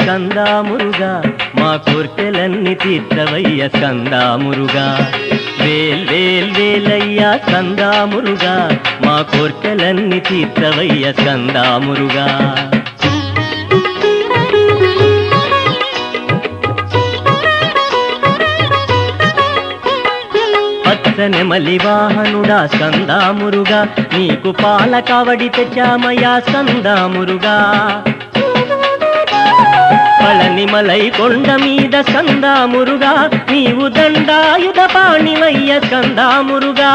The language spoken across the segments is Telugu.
కందామురుగా మా కోర్కెలన్నీ తీర్చవయ్య కందామురుగా వేల్ వేల్ వేలయ్యా కందామురుగా మా కోర్కెలన్నీ తీర్చవయ్య కందామురుగా పచ్చని మలివాహనుడా సందామురుగా నీకు పాల కావడి తెచ్చామయా సందామురుగా పళనిమలై కొండ మీద స్కందామురుగా నీవు దండాయుధ పాణివయ్య స్కందామురుగా.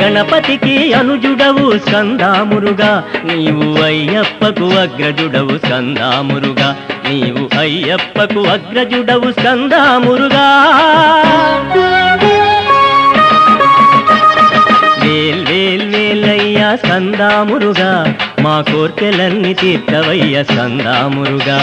గణపతికి అనుజుడవు స్కందామురుగా నీవు అయ్యప్పకు అగ్రజుడవు స్కందామురుగా నీవు అయ్యప్పకు అగ్రజుడవు స్కందామురుగా. వేల్ వేల్ వేలయ్యా స్కందామురుగా మా కోర్కెలన్నీ తీర్చవయ్య సందామురుగా.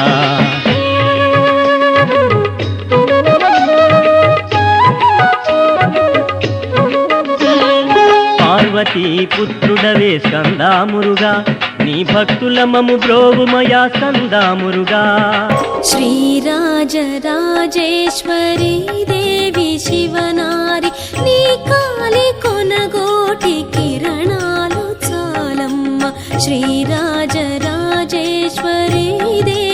పార్వతీ పుత్రుడవే స్కందామురుగా నీ భక్తుల మము బ్రోవుమయా స్కందామురుగా శ్రీరాజరాజేశ్వరి దేవి శివనారి నీ श्रीराजराजेश्वरी हि